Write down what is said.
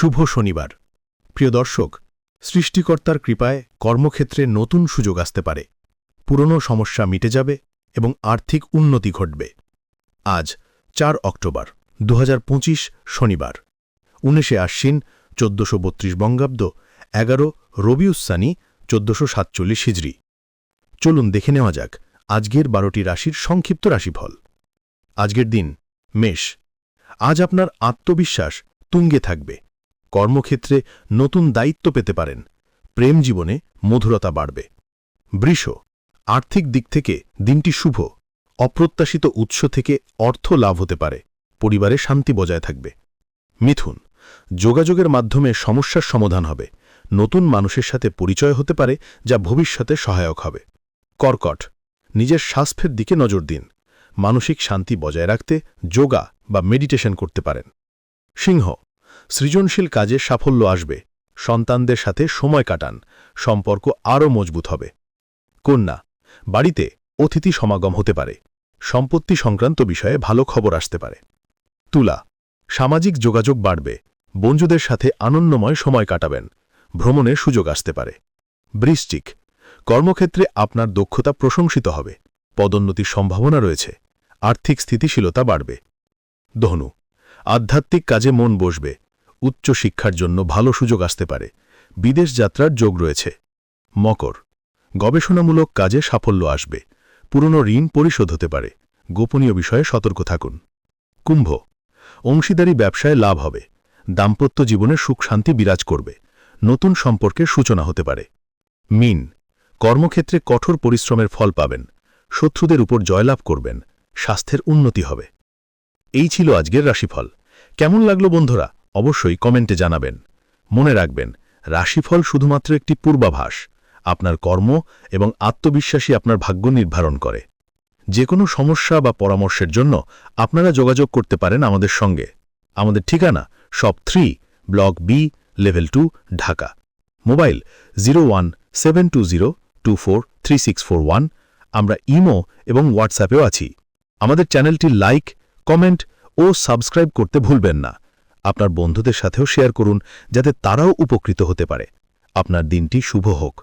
শুভ শনিবার। প্রিয় দর্শক, সৃষ্টিকর্তার কৃপায় কর্মক্ষেত্রে নতুন সুযোগ আসতে পারে। পুরনো সমস্যা মিটে যাবে এবং আর্থিক উন্নতি ঘটবে। আজ চার অক্টোবর দু হাজার পঁচিশ শনিবার। উনিশে আশ্বিন, চোদ্দশো বত্রিশ বঙ্গাব্দ, এগারো রবিউসানি চোদ্দশো সাতচল্লিশ হিজড়ি। চলুন দেখে নেওয়া যাক আজকের বারোটি রাশির সংক্ষিপ্ত রাশিফল। আজকের দিন, মেষ। আজ আপনার আত্মবিশ্বাস তুঙ্গে থাকবে। কর্মক্ষেত্রে নতুন দায়িত্ব পেতে পারেন। প্রেম জীবনে মধুরতা বাড়বে। বৃষ, আর্থিক দিক থেকে দিনটি শুভ। অপ্রত্যাশিত উৎস থেকে অর্থ লাভ হতে পারে। পরিবারে শান্তি বজায় থাকবে। মিথুন, যোগাযোগের মাধ্যমে সমস্যার সমাধান হবে। নতুন মানুষের সাথে পরিচয় হতে পারে, যা ভবিষ্যতে সহায়ক হবে। কর্কট, নিজের স্বাস্থ্যের দিকে নজর দিন। মানসিক শান্তি বজায় রাখতে যোগা বা মেডিটেশন করতে পারেন। সিংহ সৃজনশীল কাজে সাফল্য আসবে। সন্তানদের সাথে সময় কাটান। সম্পর্ক আরও মজবুত হবে। কন্যা, বাড়িতে অতিথি সমাগম হতে পারে। সম্পত্তি সংক্রান্ত বিষয়ে ভালো খবর আসতে পারে। তুলা, সামাজিক যোগাযোগ বাড়বে। বন্ধুদের সাথে আনন্দময় সময় কাটাবেন। ভ্রমণের সুযোগ আসতে পারে। বৃশ্চিক, কর্মক্ষেত্রে আপনার দক্ষতা প্রশংসিত হবে। পদোন্নতির সম্ভাবনা রয়েছে। আর্থিক স্থিতিশীলতা বাড়বে। ধনু, আধ্যাত্মিক কাজে মন বসবে। উচ্চ শিক্ষার জন্য ভালো সুযোগ আসতে পারে। বিদেশ যাত্রার যোগ রয়েছে। মকর। গবেষণামূলক কাজে সাফল্য আসবে। পুরনো ঋণ পরিশোধ হতে পারে। গোপনীয় বিষয়ে সতর্ক থাকুন। কুম্ভ। অংশীদারি ব্যবসায় লাভ হবে। দাম্পত্য জীবনে সুখ শান্তি বিরাজ করবে। নতুন সম্পর্কের সূচনা হতে পারে। মিন। কর্মক্ষেত্রে কঠোর পরিশ্রমের ফল পাবেন। শত্রুদের উপর জয়লাভ করবেন। স্বাস্থ্যের উন্নতি হবে। এই ছিল আজকের রাশিফল। কেমন লাগল বন্ধুরা? অবশ্যই কমেন্টে জানাবেন। মনে রাখবেন, রাশিফল শুধুমাত্র একটি পূর্বাভাস। আপনার কর্ম এবং আত্মবিশ্বাসী আপনার ভাগ্য নির্ধারণ করে। যে কোনো সমস্যা বা পরামর্শের জন্য আপনারা যোগাযোগ করতে পারেন আমাদের সঙ্গে। আমাদের ঠিকানা, সব three, block B, level two, Dhaka. Mobile zero one seven two zero two four three six four one. আমরা ইমো এবং হোয়াটসঅ্যাপেও আছি। আমাদের চ্যানেলটি লাইক, কমেন্ট ও সাবস্ক্রাইব করতে ভুলবেন না। আপনার বন্ধুদের সাথেও শেয়ার করুন যাতে তারাও উপকৃত হতে পারে। আপনার দিনটি শুভ হোক।